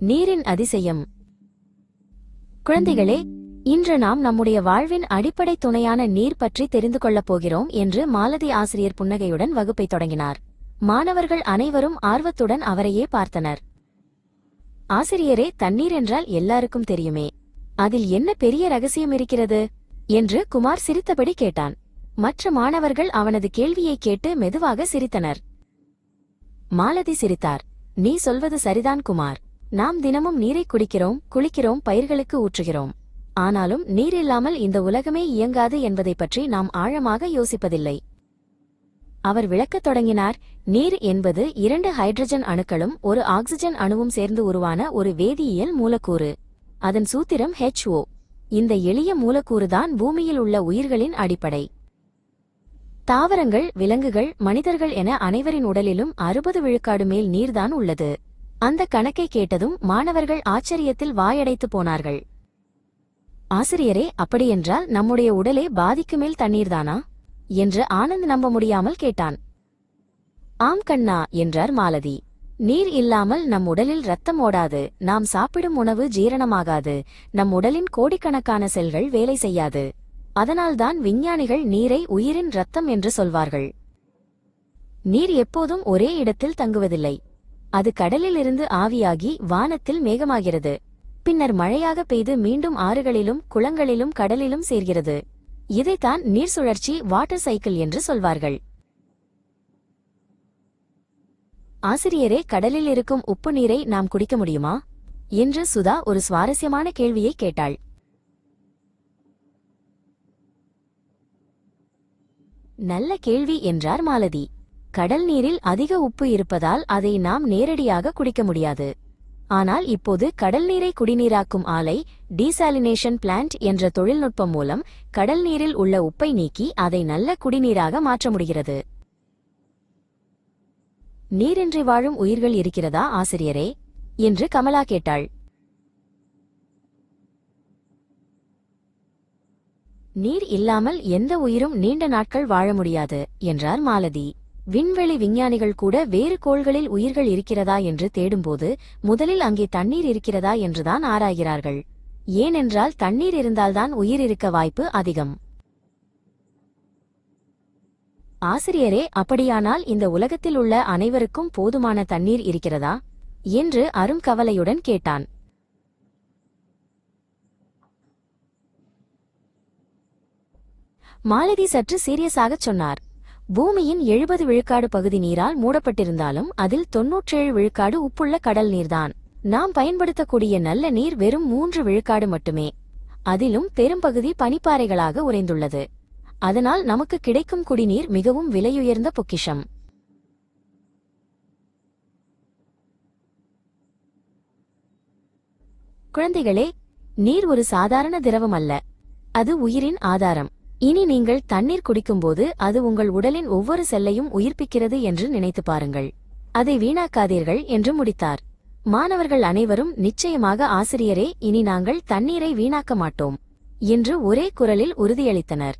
நீரின் அதிசயம். குழந்தைகளே இன்று நாம் நம்முடைய வாழ்வின் அடிப்படை துணையான நீர் பற்றி தெரிந்து கொள்ளப் போகிறோம் என்று மாலதி ஆசிரியர் புன்னகையுடன் வகுப்பை தொடங்கினார். மாணவர்கள் அனைவரும் ஆர்வத்துடன் அவரையே பார்த்தனர். ஆசிரியரே தண்ணீர் என்றால் எல்லாருக்கும் தெரியுமே. அதில் என்ன பெரிய ரகசியம் இருக்கிறது? என்று குமார் சிரித்தபடி கேட்டான். மற்ற மாணவர்கள் அவனது கேள்வியை கேட்டு மெதுவாக சிரித்தனர். மாலதி சிரித்தார். நீ சொல்வது சரிதான் குமார். நாம் தினமும் நீரை குடிக்கிறோம் குளிக்கிறோம் பயிர்களுக்கு ஊற்றுகிறோம். ஆனாலும் நீர் இல்லாமல் இந்த உலகமே இயங்காது என்பதைப் பற்றி நாம் ஆழமாக யோசிப்பதில்லை. அவர் விளக்கத் தொடங்கினார் நீர் என்பது இரண்டு ஹைட்ரஜன் அணுக்களும் ஒரு ஆக்சிஜன் அணுவும் சேர்ந்து உருவான ஒரு வேதியியல் மூலக்கூறு. அதன் சூத்திரம் ஹெச்ஓ இந்த எளிய மூலக்கூறுதான் பூமியில் உள்ள உயிர்களின் அடிப்படை. தாவரங்கள் விலங்குகள் மனிதர்கள் என அனைவரின் உடலிலும் அறுபது விழுக்காடு மேல் நீர்தான் உள்ளது. அந்த கணக்கை கேட்டதும் மாணவர்கள் ஆச்சரியத்தில் வாயடைத்து போனார்கள். ஆசிரியரே அப்படியென்றால் நம்முடைய உடலே பாதிக்கு மேல் தண்ணீர்தானா? என்று ஆனந்த் நம்ப முடியாமல் கேட்டான். ஆம் கண்ணா என்றார் மாலதி. நீர் இல்லாமல் நம் உடலில் ரத்தம் ஓடாது. நாம் சாப்பிடும் உணவு ஜீரணமாகாது. நம் உடலின் கோடிக்கணக்கான செல்கள் வேலை செய்யாது. அதனால்தான் விஞ்ஞானிகள் நீரை உயிரின் ரத்தம் என்று சொல்வார்கள். நீர் எப்போதும் ஒரே இடத்தில் தங்குவதில்லை. அது கடலிலிருந்து ஆவியாகி வானத்தில் மேகமாகிறது. பின்னர் மழையாக பெய்து மீண்டும் ஆறுகளிலும் குளங்களிலும் கடலிலும் சேர்கிறது. இதைத்தான் நீர் சுழற்சி வாட்டர் சைக்கிள் என்று சொல்வார்கள். ஆசிரியரே கடலில் இருக்கும் உப்பு நீரை நாம் குடிக்க முடியுமா? என்று சுதா ஒரு சுவாரஸ்யமான கேள்வியை கேட்டாள். நல்ல கேள்வி என்றார் மாலதி. கடல் நீரில் அதிக உப்பு இருப்பதால் அதை நாம் நேரடியாக குடிக்க முடியாது. ஆனால் இப்போது கடல் நீரை குடிநீராக்கும் ஆலை டீசாலினேஷன் பிளான்ட் என்ற தொழில்நுட்பம் மூலம் கடல் நீரில் உள்ள உப்பை நீக்கி அதை நல்ல குடிநீராக மாற்ற முடிகிறது. நீரின்றி வாழும் உயிர்கள் இருக்கிறதா ஆசிரியரே என்று கமலா கேட்டாள். நீர் இல்லாமல் எந்த உயிரும் நீண்ட நாட்கள் வாழ முடியாது என்றார் மாலதி. விண்வெளி விஞ்ஞானிகள் கூட வேறு கோள்களில் உயிர்கள் இருக்கிறதா என்று தேடும்போது முதலில் அங்கே தண்ணீர் இருக்கிறதா என்றுதான் ஆராய்கிறார்கள். ஏனென்றால் தண்ணீர் இருந்தால்தான் உயிர் இருக்க வாய்ப்பு அதிகம். ஆசிரியரே அப்படியானால் இந்த உலகத்தில் உள்ள அனைவருக்கும் போதுமான தண்ணீர் இருக்கிறதா? என்று அரும் கவலையுடன் கேட்டான். மாலதி சற்று சீரியஸாகச் சொன்னார். பூமியின் எழுபது விழுக்காடு பகுதி நீரால் மூடப்பட்டிருந்தாலும் அதில் தொன்னூற்றேழு விழுக்காடு உப்புள்ள கடல் நீர்தான். நாம் பயன்படுத்தக்கூடிய நல்ல நீர் வெறும் மூன்று விழுக்காடு மட்டுமே. அதிலும் பெரும்பகுதி பனிப்பாறைகளாக உறைந்துள்ளது. அதனால் நமக்கு கிடைக்கும் குடிநீர் மிகவும் விலையுயர்ந்த பொக்கிஷம். குழந்தைகளே நீர் ஒரு சாதாரண திரவம் அல்ல. அது உயிரின் ஆதாரம். இனி நீங்கள் தண்ணீர் குடிக்கும்போது அது உங்கள் உடலின் ஒவ்வொரு செல்லையும் உயிர்ப்பிக்கிறது என்று நினைத்து பாருங்கள். அதை வீணாக்காதீர்கள் என்று முடித்தார். மாணவர்கள் அனைவரும் நிச்சயமாக ஆசிரியரே இனி நாங்கள் தண்ணீரை வீணாக்க மாட்டோம் என்று ஒரே குரலில் உறுதியளித்தனர்.